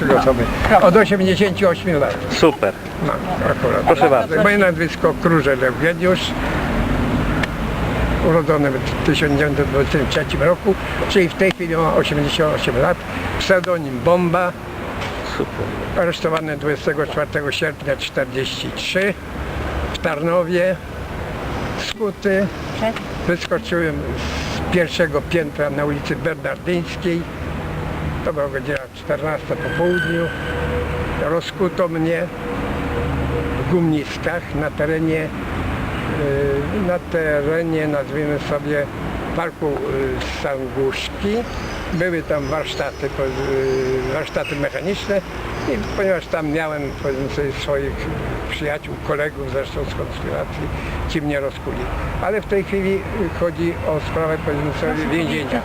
jestem zawsze gotowy. Od 88 lat. Super. No, akurat. Proszę bardzo. Moje nazwisko Krużel Wiedniusz. Urodzony w 1923 roku, czyli w tej chwili ma 88 lat. Pseudonim Bomba. Super. Aresztowany 24 sierpnia 43 w Tarnowie. Skuty. Wyskoczyłem z pierwszego piętra na ulicy Bernardyńskiej. To była godzina 14 po południu. Rozkuto mnie w gumniskach na terenie, yy, na terenie nazwijmy sobie parku yy, Sanguszki. Były tam warsztaty, yy, warsztaty mechaniczne i ponieważ tam miałem sobie swoich przyjaciół, kolegów zresztą z konspiracji, ci mnie rozkuli. Ale w tej chwili chodzi o sprawę powiedzmy sobie więzienia.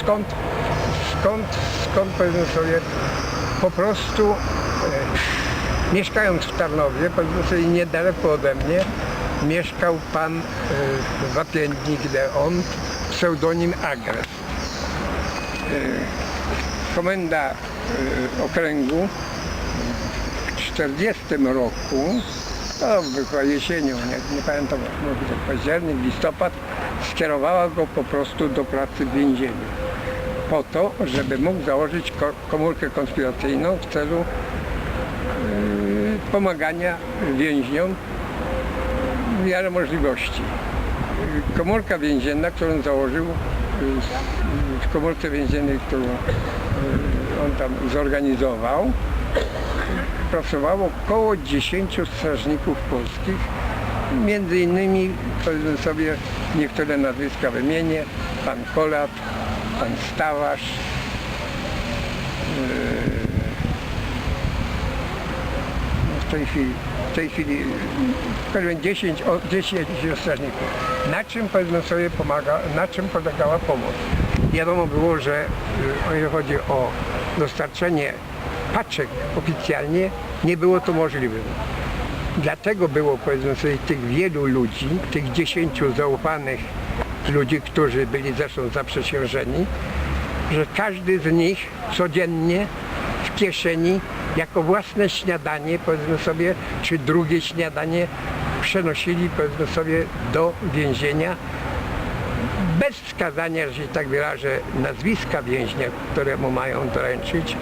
Skąd, skąd, skąd powiedzmy sobie po prostu e, mieszkając w Tarnowie, powiedzmy sobie niedaleko ode mnie, mieszkał pan e, Wapiennik Leon, pseudonim Agres. E, komenda e, okręgu w 40 roku, to była jesienią, nie, nie pamiętam, może październik, listopad, skierowała go po prostu do pracy w więzieniu po to, żeby mógł założyć ko- komórkę konspiracyjną w celu yy, pomagania więźniom w miarę możliwości. Komórka więzienna, którą założył s- w komórce więziennej, którą yy, on tam zorganizował, pracowało około 10 strażników polskich. Między innymi, powiedzmy sobie, niektóre nazwiska wymienię, pan Kolat, pan Stawarz, yy, w tej chwili, w tej chwili powiem 10, o- 10 strażników. Na czym powiedzmy sobie pomaga, na czym polegała pomoc? Wiadomo było, że yy, o ile chodzi o dostarczenie paczek oficjalnie, nie było to możliwe. Dlatego było powiedzmy sobie tych wielu ludzi, tych dziesięciu zaufanych ludzi, którzy byli zresztą zaprzysiężeni, że każdy z nich codziennie w kieszeni jako własne śniadanie, powiedzmy sobie, czy drugie śniadanie przenosili, powiedzmy sobie, do więzienia bez wskazania, że tak wyrażę, nazwiska więźnia, któremu mają doręczyć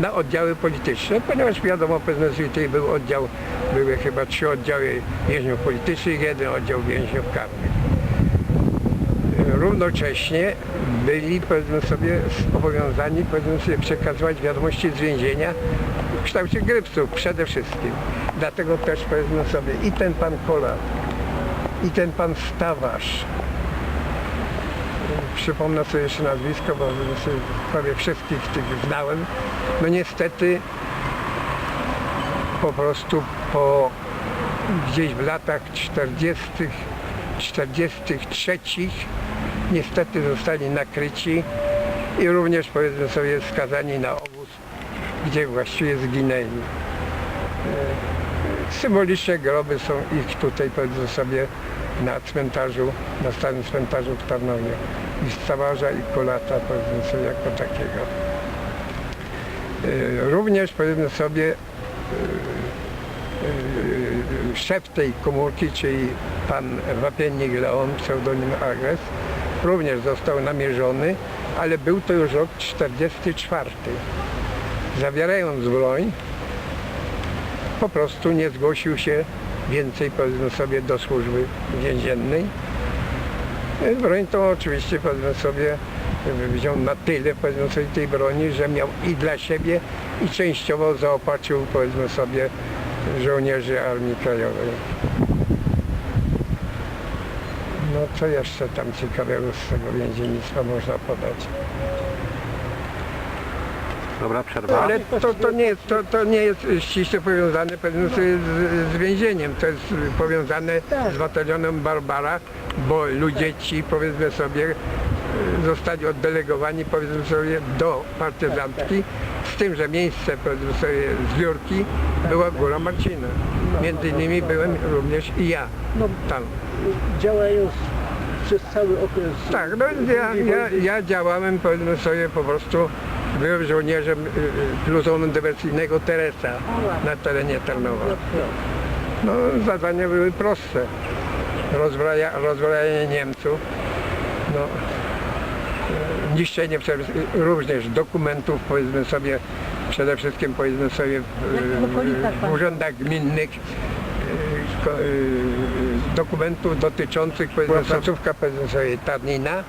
na oddziały polityczne, ponieważ wiadomo, powiedzmy tutaj był oddział, były chyba trzy oddziały więźniów politycznych, jeden oddział więźniów karnych równocześnie byli, powiedzmy sobie, zobowiązani, powiedzmy sobie, przekazywać wiadomości z więzienia w kształcie grypsów przede wszystkim. Dlatego też, powiedzmy sobie, i ten pan Kola, i ten pan Stawarz, przypomnę sobie jeszcze nazwisko, bo prawie wszystkich tych znałem, no niestety po prostu po gdzieś w latach 40., 43 niestety zostali nakryci i również powiedzmy sobie skazani na obóz, gdzie właściwie zginęli. E, Symboliczne groby są ich tutaj powiedzmy sobie na cmentarzu, na starym cmentarzu w Tarnowie. I Stawarza i Kulata powiedzmy sobie jako takiego. E, Również powiedzmy sobie szef tej komórki, czyli pan Wapiennik Leon, pseudonim Agres, również został namierzony, ale był to już rok 44. Zawierając broń, po prostu nie zgłosił się więcej, powiedzmy sobie, do służby więziennej. Broń to oczywiście, powiedzmy sobie, wziął na tyle, powiedzmy sobie, tej broni, że miał i dla siebie, i częściowo zaopatrzył, powiedzmy sobie, żołnierzy Armii Krajowej. No co jeszcze tam ciekawego z tego więziennictwa można podać? Dobra, przerwa. Ale to, to, nie, jest, to, to nie jest ściśle powiązane powiedzmy sobie, z, z więzieniem, to jest powiązane z batalionem Barbara, bo ludzie ci powiedzmy sobie zostali oddelegowani powiedzmy sobie do partyzantki, z tym, że miejsce powiedzmy sobie zbiórki była Góra Marcina. Między innymi byłem również i ja No, tam. działając przez cały okres. Tak, no ja, ja, ja działałem powiedzmy sobie po prostu Byłem żołnierzem y, y, plutonu dywersyjnego Teresa na terenie Tarnowa. No, zadania były proste. Rozbraja, rozbrajanie Niemców, no, e, niszczenie również dokumentów, powiedzmy sobie, przede wszystkim powiedzmy sobie w, w urzędach gminnych, e, e, dokumentów dotyczących powiedzmy placówka powiedzmy sobie Tarnina,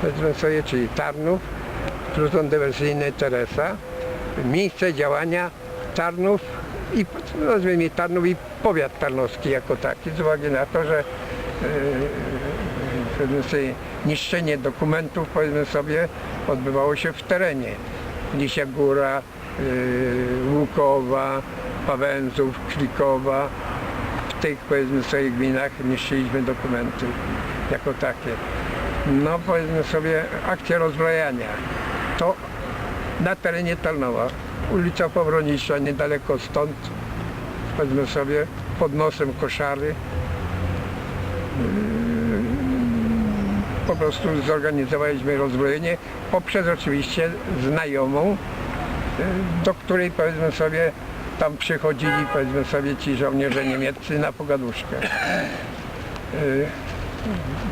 powiedzmy sobie, czyli Tarnów, pluton dywersyjny Teresa, miejsce działania Tarnów i nazwijmy Tarnów i powiat tarnowski jako taki, z uwagi na to, że powiedzmy sobie, niszczenie dokumentów powiedzmy sobie odbywało się w terenie. Lisia Góra, e, Łukowa, Pawęzów, Klikowa. W tych powiedzmy sobie gminach niszczyliśmy dokumenty jako takie. No powiedzmy sobie akcja rozbrajania. To na terenie Tarnowa. Ulica Powronicza niedaleko stąd, powiedzmy sobie, pod nosem koszary. Po prostu zorganizowaliśmy rozbrojenie poprzez oczywiście znajomą, y, do której powiedzmy sobie tam przychodzili powiedzmy sobie ci żołnierze niemieccy na pogaduszkę. Y,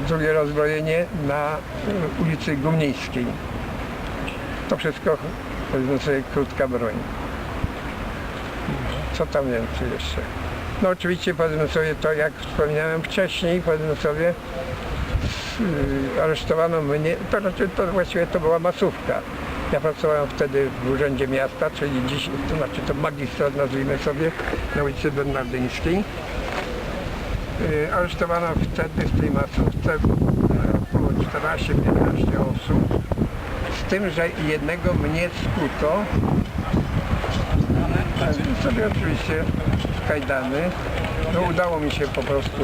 Drugie rozbrojenie na y, ulicy Gumnińskiej. To wszystko powiedzmy sobie krótka broń. Co tam więcej jeszcze? No oczywiście powiedzmy sobie to, jak wspominałem wcześniej, powiedzmy sobie aresztowano mnie, to znaczy to właściwie to była masówka. Ja pracowałem wtedy w Urzędzie Miasta, czyli dziś, to znaczy to magistrat nazwijmy sobie, na ulicy Bernardyńskiej. Yy, aresztowano wtedy w tej masówce yy, około 14-15 osób. Z tym, że jednego mnie skuto, sobie oczywiście kajdany. No udało mi się po prostu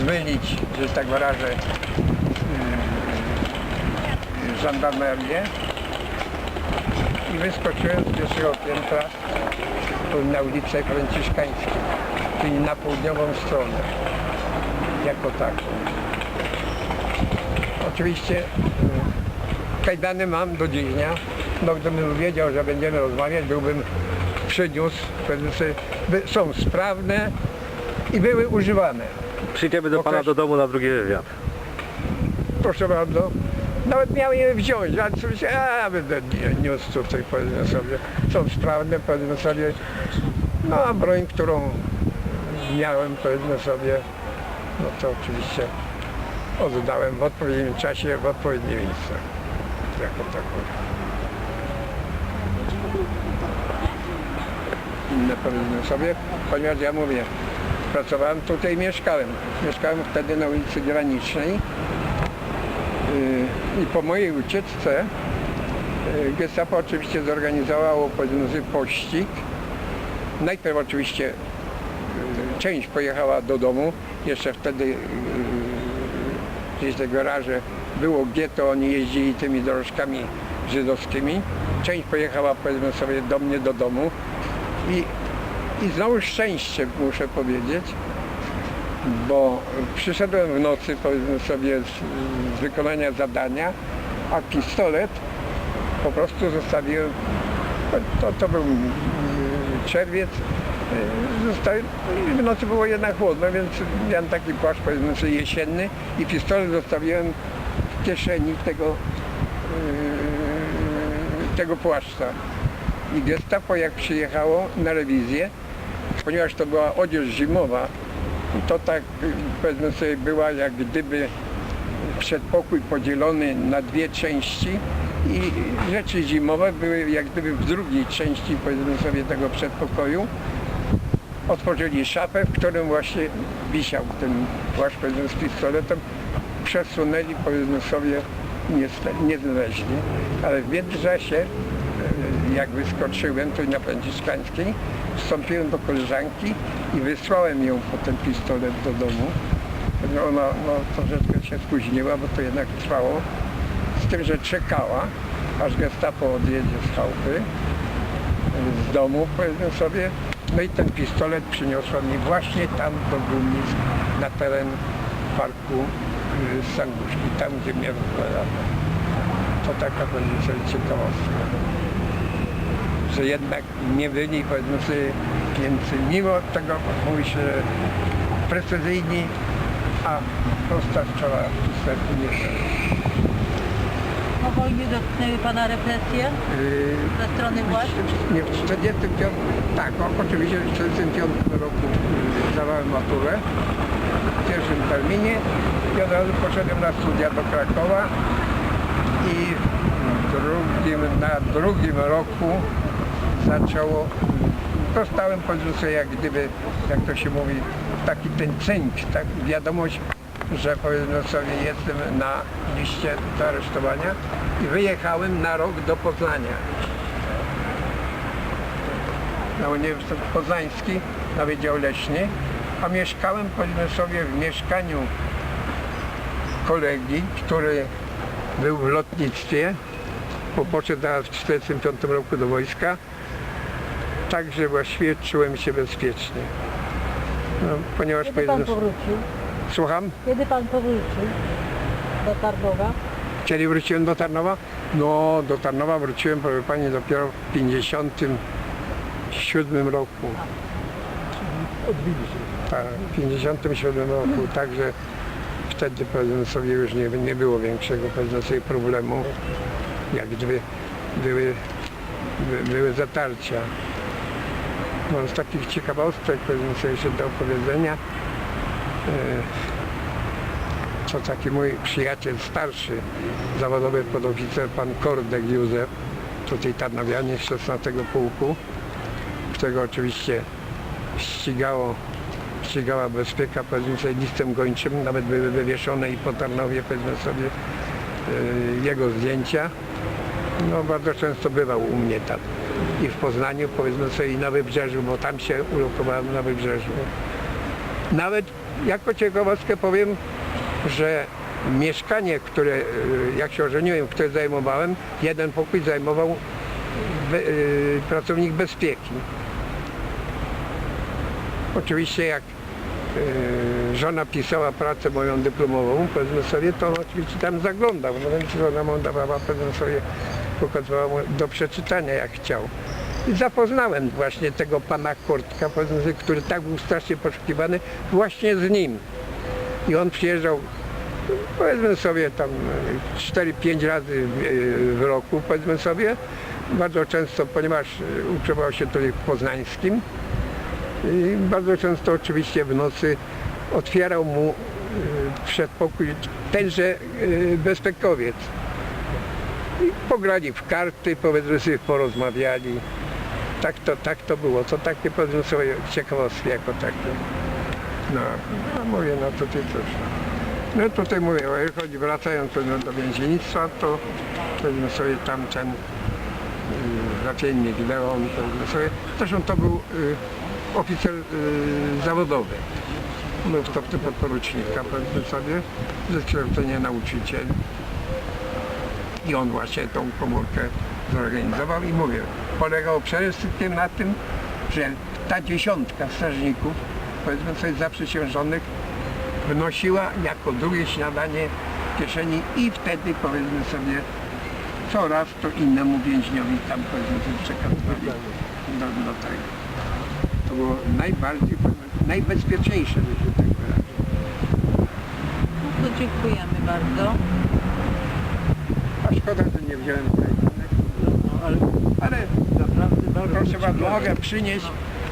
zmylić, że tak wyrażę, żandarmerię i wyskoczyłem z pierwszego piętra na ulicę Franciszkańską, czyli na południową stronę, jako taką. Oczywiście yy, kajdany mam do dziś dnia. No gdybym wiedział, że będziemy rozmawiać, byłbym przyniósł, powiedzmy są sprawne i były używane. Przyjdziemy do Pana do domu na drugi wywiad. Proszę bardzo. Nawet miałem je wziąć, ale sobie się, a będę niósł tutaj, powiedzmy sobie. Są sprawne, powiedzmy sobie. No a broń, którą miałem, powiedzmy sobie, no to oczywiście oddałem w odpowiednim czasie, w odpowiednie miejsce. Jako taką. Inne powiedzmy sobie, ponieważ ja mówię, pracowałem tutaj, mieszkałem. Mieszkałem wtedy na ulicy Granicznej. Yy, I po mojej ucieczce yy, Gestapo oczywiście zorganizowało sobie pościg. Najpierw oczywiście yy, część pojechała do domu, jeszcze wtedy gdzieś te garaże było getto, oni jeździli tymi dorożkami żydowskimi. Część pojechała powiedzmy sobie do mnie do domu i, i znowu szczęście muszę powiedzieć, bo przyszedłem w nocy, powiedzmy sobie, z, wykonania zadania, a pistolet po prostu zostawiłem, to, to był mm, czerwiec, y, zostawiłem, w nocy było jednak chłodno, więc miałem taki płaszcz, powiedzmy sobie, jesienny i pistolet zostawiłem w kieszeni tego, y, tego płaszcza. I gestapo jak przyjechało na rewizję, ponieważ to była odzież zimowa, to tak powiedzmy sobie była jak gdyby przedpokój podzielony na dwie części i rzeczy zimowe były jak gdyby w drugiej części powiedzmy sobie tego przedpokoju. Otworzyli szafę, w którym właśnie wisiał ten płaszcz powiedzmy z pistoletem. Przesunęli powiedzmy sobie, nie, sta- nie znaleźli, ale w międzyczasie e, jak wyskoczyłem tu na Franciszkańskiej, wstąpiłem do koleżanki i wysłałem ją po ten pistolet do domu. No Ona no, troszeczkę się spóźniła, bo to jednak trwało. Z tym, że czekała, aż gestapo odjedzie z chałupy, z domu, powiedzmy sobie. No i ten pistolet przyniosła mi właśnie tam do Gumnic, na teren parku y, Sanguszki, tam gdzie mnie rozbrajano. To taka sobie ciekawostka. Że jednak nie byli powiedzmy sobie Niemcy, mimo tego mówi się że precyzyjni, a prosta strzała niestety nie była. Po wojnie dotknęły Pana represje Yy, ze strony władz? Nie, w 45, tak, o, oczywiście w 45 roku y, zdawałem maturę w pierwszym terminie i od razu poszedłem na studia do Krakowa i w drugim, na drugim roku zaczęło, dostałem powiedzmy sobie jak gdyby, jak to się mówi, taki ten cynk, tak, wiadomość, że powiedzmy sobie jestem na liście do aresztowania i wyjechałem na rok do Poznania. Na Uniwersytet Poznański na Wydział Leśny, a mieszkałem powiedzmy sobie w mieszkaniu kolegi, który był w lotnictwie, bo poszedł w 1945 roku do wojska, także właściwie czułem się bezpiecznie. No, ponieważ Kiedy Pan powrócił? słucham, Kiedy Pan powrócił do Tarnowa? kiedy wróciłem do Tarnowa? No, do Tarnowa wróciłem, proszę Pani, dopiero w 57 roku. Tak, w 57 roku, także wtedy powiedzmy sobie już nie, nie było większego powiedzmy sobie problemu, jak gdyby były, by, były zatarcia. No, z takich ciekawostek powiedzmy sobie jeszcze do opowiedzenia, e, co taki mój przyjaciel starszy, zawodowy podoficer, pan Kordek Józef, tutaj Tarnawianie z 16 pułku, którego oczywiście ścigało, ścigała bezpieka, powiedzmy sobie listem gończym, nawet były wywieszone i po Tarnowie, powiedzmy sobie, e, jego zdjęcia. No bardzo często bywał u mnie tam i w Poznaniu, powiedzmy sobie, i na Wybrzeżu, bo tam się ulokowałem na Wybrzeżu. Nawet jako ciekawostkę powiem, że mieszkanie, które, e, jak się ożeniłem, które zajmowałem, jeden pokój zajmował e, pracownik bezpieki. Oczywiście jak e, żona pisała pracę moją dyplomową, powiedzmy sobie, to on oczywiście tam zaglądał, no więc żona mu dawała, powiedzmy sobie, pokazywała mu do przeczytania jak chciał. I zapoznałem właśnie tego pana sobie, który tak był strasznie poszukiwany, właśnie z nim. I on przyjeżdżał, powiedzmy sobie tam 4-5 razy w- w roku, powiedzmy sobie, bardzo często, ponieważ e, utrzymał się tutaj w Poznańskim, i bardzo często oczywiście w nocy otwierał mu e, przedpokój tenże e, bezpekowiec. I pograli w karty, powiedzmy sobie, porozmawiali. Tak to, tak to było. To takie powiedzmy sobie ciekawostki jako takie. No, no mówię, no tutaj coś. No tutaj mówię, chodzi wracając do więziennictwa, to powiedzmy sobie tamten y, zaciennik Leon, powiedzmy sobie, zresztą to był y, oficer y, zawodowy. W stopniu podporucznika, powiedzmy sobie, ze kształcenia nauczyciel. I on właśnie tą komórkę zorganizował i mówię, polegało przede wszystkim na tym, że ta dziesiątka strażników, powiedzmy sobie zaprzysiężonych, wnosiła jako drugie śniadanie w kieszeni i wtedy powiedzmy sobie coraz to innemu więźniowi tam powiedzmy sobie przekazywali do, do tego. To było najbardziej, najbezpieczniejsze, że się tak wyrażę. No to dziękujemy bardzo. A szkoda, że nie wziąłem tej ale, ale proszę bardzo, mogę przynieść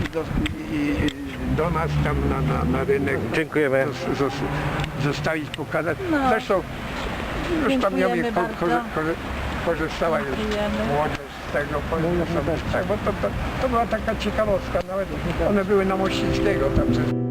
i do, i, i do nas tam na, na, na rynek Dziękujemy. zos- zos- zostawić, pokazać. No. Zresztą już tam Dziękujemy ko, ko, ko, korzystała już Dziękujemy. młodzież z tego. powiedzmy sobie. Tak, bo to, to, to była taka ciekawostka, nawet one były na Mościckiego tam.